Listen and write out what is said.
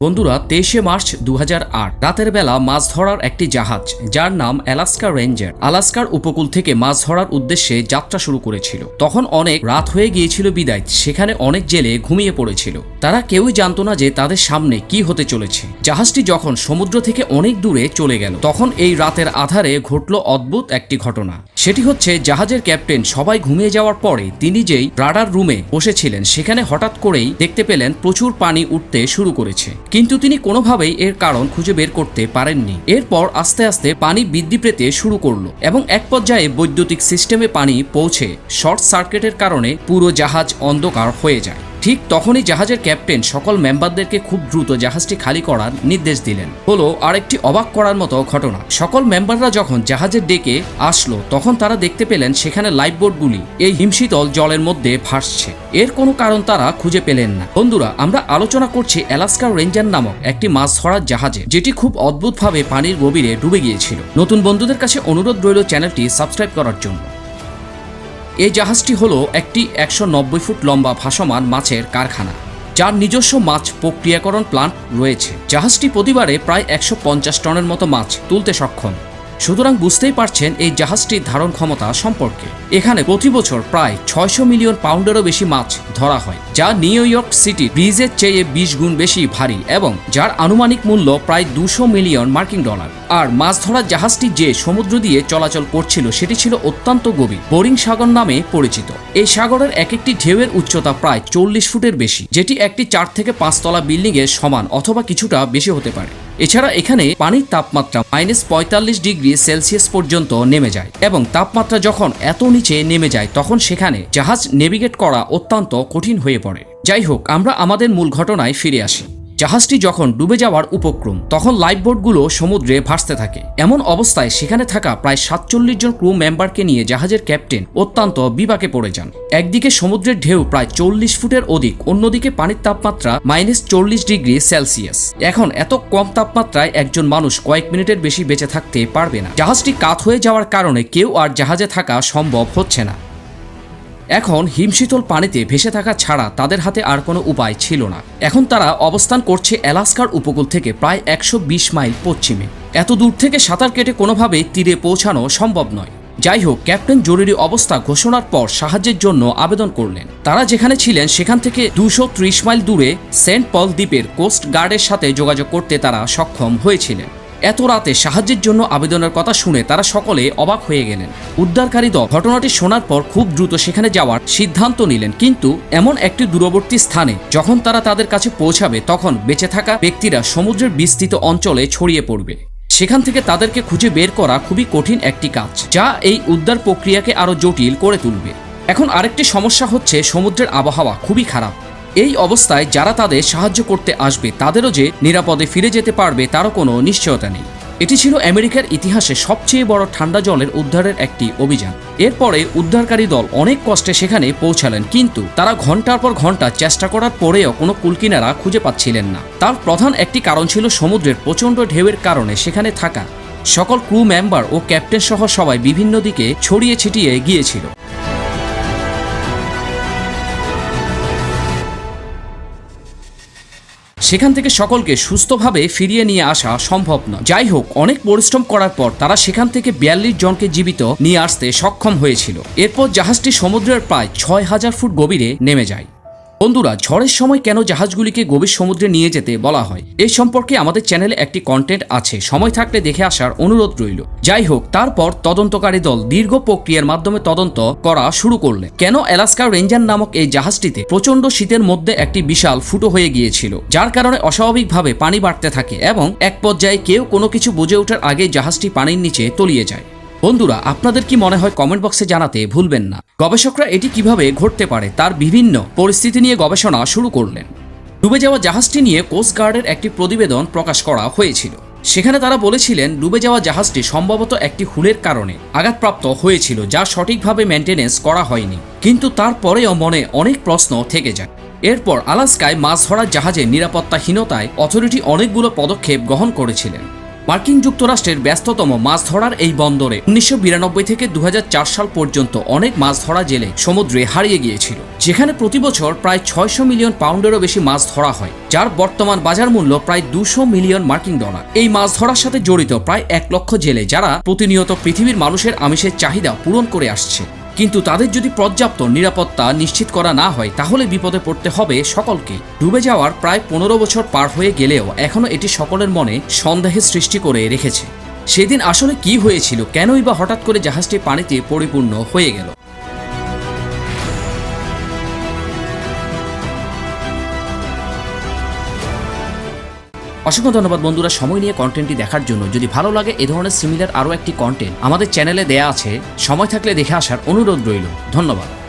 বন্ধুরা, তেইশে মার্চ দু হাজার আট, রাতের বেলা মাছ ধরার একটি জাহাজ, যার নাম অ্যালাস্কা রেঞ্জার। আলাস্কার উপকূল থেকে মাছ ধরার উদ্দেশ্যে যাত্রা শুরু করেছিল। তখন অনেক রাত হয়ে গিয়েছিল বিদায়, সেখানে অনেক জেলে ঘুমিয়ে পড়েছিল। তারা কেউই জানতো না যে তাদের সামনে কি হতে চলেছে। জাহাজটি যখন সমুদ্র থেকে অনেক দূরে চলে গেল, তখন এই রাতের আধারে ঘটল অদ্ভুত একটি ঘটনা। সেটি হচ্ছে জাহাজের ক্যাপ্টেন সবাই ঘুমিয়ে যাওয়ার পরে তিনি যেই রাডার রুমে বসেছিলেন সেখানে হঠাৎ করেই দেখতে পেলেন প্রচুর পানি উঠতে শুরু করেছে। কিন্তু তিনি কোনোভাবেই এর কারণ খুঁজে বের করতে পারেননি। এরপর আস্তে আস্তে পানি বৃদ্ধি পেতে শুরু করল এবং এক পর্যায়ে বৈদ্যুতিক সিস্টেমে পানি পৌঁছে শর্ট সার্কিটের কারণে পুরো জাহাজ অন্ধকার হয়ে যায়। ঠিক তখনই জাহাজের ক্যাপ্টেন সকল মেম্বারদেরকে খুব দ্রুত জাহাজটি খালি করার নির্দেশ দিলেন। হলো আরেকটি অবাক করার মতো ঘটনা। সকল মেম্বাররা যখন জাহাজের ডেকে আসলো, তখন তারা দেখতে পেলেন সেখানে লাইফবোটগুলি এই হিমশীতল জলের মধ্যে ভাসছে। এর কোনো কারণ তারা খুঁজে পেলেন না। বন্ধুরা, আমরা আলোচনা করছি অ্যালাস্কা রেঞ্জার নামক একটি মাছ ধরার জাহাজে, যেটি খুব অদ্ভুতভাবে পানির গভীরে ডুবে গিয়েছিল। নতুন বন্ধুদের কাছে অনুরোধ রইল চ্যানেলটি সাবস্ক্রাইব করার জন্য। এই জাহাজটি হলো একটি একশো নব্বই ফুট লম্বা ভাসমান মাছের কারখানা, যার নিজস্ব মাছ প্রক্রিয়াকরণ প্লান্ট রয়েছে। জাহাজটি প্রতিবারে প্রায় একশো পঞ্চাশ টনের মতো মাছ তুলতে সক্ষম। সুতরাং বুঝতেই পারছেন এই জাহাজটির ধারণ ক্ষমতা সম্পর্কে। এখানে প্রতি বছর প্রায় ছয়শো মিলিয়ন পাউন্ডেরও বেশি মাছ ধরা হয়, যা নিউ ইয়র্ক সিটি ব্রিজের চেয়ে বিশ গুণ বেশি ভারী এবং যার আনুমানিক মূল্য প্রায় দুশো মিলিয়ন মার্কিন ডলার। আর মাছ ধরার জাহাজটি যে সমুদ্র দিয়ে চলাচল করছিল সেটি ছিল অত্যন্ত গভীর, বোরিং সাগর নামে পরিচিত। এই সাগরের এক একটি ঢেউয়ের উচ্চতা প্রায় চল্লিশ ফুটের বেশি, যেটি একটি চার থেকে পাঁচতলা বিল্ডিং এর সমান অথবা কিছুটা বেশি হতে পারে। এছাড়া এখানে পানির তাপমাত্রা মাইনাস পঁয়তাল্লিশ ডিগ্রি সেলসিয়াস পর্যন্ত নেমে যায় এবং তাপমাত্রা যখন এত নিচে নেমে যায়, তখন সেখানে জাহাজ নেভিগেট করা অত্যন্ত কঠিন হয়ে পড়ে। যাই হোক, আমরা আমাদের মূল ঘটনায় ফিরে আসি। জাহাজটি যখন ডুবে যাওয়ার উপক্রম, তখন লাইফবোটগুলো সমুদ্রে ভাসতে থাকে। এমন অবস্থায় সেখানে থাকা প্রায় সাতচল্লিশ জন ক্রু মেম্বারকে নিয়ে জাহাজের ক্যাপ্টেন অত্যন্ত বিপাকে পড়ে যান। একদিকে সমুদ্রের ঢেউ প্রায় চল্লিশ ফুটের অধিক, অন্যদিকে পানির তাপমাত্রা মাইনাস চল্লিশ ডিগ্রি সেলসিয়াস। এখন এত কম তাপমাত্রায় একজন মানুষ কয়েক মিনিটের বেশি বেঁচে থাকতে পারবে না। জাহাজটি কাত হয়ে যাওয়ার কারণে কেউ আর জাহাজে থাকা সম্ভব হচ্ছে না। এখন হিমশীতল পানিতে ভেসে থাকা ছাড়া তাদের হাতে আর কোনো উপায় ছিল না। এখন তারা অবস্থান করছে অ্যালাস্কার উপকূল থেকে প্রায় একশো বিশ মাইল পশ্চিমে। এত দূর থেকে সাঁতার কেটে কোনোভাবে তীরে পৌঁছানো সম্ভব নয়। যাই হোক ক্যাপ্টেন জরুরি অবস্থা ঘোষণার পর সাহায্যের জন্য আবেদন করলেন। তারা যেখানে ছিলেন সেখান থেকে দুশো মাইল দূরে সেন্ট পল দ্বীপের কোস্ট গার্ডের সাথে যোগাযোগ করতে তারা সক্ষম হয়েছিলেন। এত রাতে সাহায্যের জন্য আবেদনের কথা শুনে তারা সকলে অবাক হয়ে গেলেন। উদ্ধারকারী দল ঘটনাটি শোনার পর খুব দ্রুত সেখানে যাওয়ার সিদ্ধান্ত নিলেন। কিন্তু এমন একটি দূরবর্তী স্থানে যখন তারা তাদের কাছে পৌঁছাবে, তখন বেঁচে থাকা ব্যক্তিরা সমুদ্রের বিস্তৃত অঞ্চলে ছড়িয়ে পড়বে। সেখান থেকে তাদেরকে খুঁজে বের করা খুবই কঠিন একটি কাজ, যা এই উদ্ধার প্রক্রিয়াকে আরও জটিল করে তুলবে। এখন আরেকটি সমস্যা হচ্ছে, সমুদ্রের আবহাওয়া খুবই খারাপ। এই অবস্থায় যারা তাদের সাহায্য করতে আসবে, তাদেরও যে নিরাপদে ফিরে যেতে পারবে তারও কোনো নিশ্চয়তা নেই। এটি ছিল আমেরিকার ইতিহাসে সবচেয়ে বড় ঠান্ডা জলের উদ্ধারের একটি অভিযান। এরপরে উদ্ধারকারী দল অনেক কষ্টে সেখানে পৌঁছালেন, কিন্তু তারা ঘণ্টার পর ঘণ্টা চেষ্টা করার পরেও কোনো কুলকিনারা খুঁজে পাচ্ছিলেন না। তার প্রধান একটি কারণ ছিল সমুদ্রের প্রচণ্ড ঢেউয়ের কারণে সেখানে থাকা। সকল ক্রু মেম্বার ও ক্যাপ্টেন সহ সবাই বিভিন্ন দিকে ছড়িয়ে ছিটিয়ে গিয়েছিল। সেখান থেকে সকলকে সুস্থভাবে ফিরিয়ে নিয়ে আসা সম্ভব নয়। যাই হোক, অনেক পরিশ্রম করার পর তারা সেখান থেকে বিয়াল্লিশ জনকে জীবিত নিয়ে আসতে সক্ষম হয়েছিল। এরপর জাহাজটি সমুদ্রের প্রায় ছয় হাজার ফুট গভীরে নেমে যায়। বন্ধুরা, ঝড়ের সময় কেন জাহাজগুলিকে গভীর সমুদ্রে নিয়ে যেতে বলা হয়? এই সম্পর্কে আমাদের চ্যানেলে একটি কন্টেন্ট আছে। সময় থাকলে দেখে আসার অনুরোধ রইল। যাই হোক, তারপর তদন্তকারী দল দীর্ঘ প্রক্রিয়ার মাধ্যমে তদন্ত করা শুরু করলেন কেন অ্যালাস্কা রেঞ্জার নামক এই জাহাজটিতে প্রচণ্ড শীতের মধ্যে একটি বিশাল ফুটো হয়ে গিয়েছিল? যার কারণে অস্বাভাবিকভাবে পানি বাড়তে থাকে এবং এক পর্যায়ে কেউ কোনো কিছু বুঝে ওঠার আগে জাহাজটি পানির নিচে তলিয়ে যায়। বন্ধুরা, আপনাদের কি মনে হয় কমেন্ট বক্সে জানাতে ভুলবেন না। গবেষকরা এটি কীভাবে ঘটতে পারে তার বিভিন্ন পরিস্থিতি নিয়ে গবেষণা শুরু করলেন। ডুবে যাওয়া জাহাজটি নিয়ে কোস্ট গার্ডের একটি প্রতিবেদন প্রকাশ করা হয়েছিল। সেখানে তারা বলেছিলেন, ডুবে যাওয়া জাহাজটি সম্ভবত একটি হুলের কারণে আঘাতপ্রাপ্ত হয়েছিল, যা সঠিকভাবে মেনটেনেন্স করা হয়নি। কিন্তু তারপরেও মনে অনেক প্রশ্ন থেকে যায়। এরপর আলাস্কায় মাছ ধরার জাহাজের নিরাপত্তাহীনতায় অথরিটি অনেকগুলো পদক্ষেপ গ্রহণ করেছিলেন। মার্কিন যুক্তরাষ্ট্রের ব্যস্ততম মাছ ধরার এই বন্দরে উনিশশো বিরানব্বই থেকে দুহাজার চার সাল পর্যন্ত অনেক মাছ ধরা জেলে সমুদ্রে হারিয়ে গিয়েছিল। যেখানে প্রতি বছর প্রায় ছয়শো মিলিয়ন পাউন্ডেরও বেশি মাছ ধরা হয়, যার বর্তমান বাজার মূল্য প্রায় দুশো মিলিয়ন মার্কিন ডলার। এই মাছ ধরার সাথে জড়িত প্রায় এক লক্ষ জেলে, যারা প্রতিনিয়ত পৃথিবীর মানুষের আমিষের চাহিদা পূরণ করে আসছে। কিন্তু তাদের যদি পর্যাপ্ত নিরাপত্তা নিশ্চিত করা না হয়, তাহলে বিপদে পড়তে হবে সকলকে। ডুবে যাওয়ার প্রায় পনেরো বছর পার হয়ে গেলেও এখনও এটি সকলের মনে সন্দেহের সৃষ্টি করে রেখেছে। সেদিন আসলে কি হয়েছিল, কেনই বা হঠাৎ করে জাহাজটি পানিতে পরিপূর্ণ হয়ে গেল? অসংখ্য ধন্যবাদ বন্ধুরা সময় নিয়ে কন্টেন্টটি দেখার জন্য। যদি ভালো লাগে, এ ধরনের সিমিলার আরও একটি কন্টেন্ট আমাদের চ্যানেলে দেয়া আছে। সময় থাকলে দেখে আসার অনুরোধ রইল। ধন্যবাদ।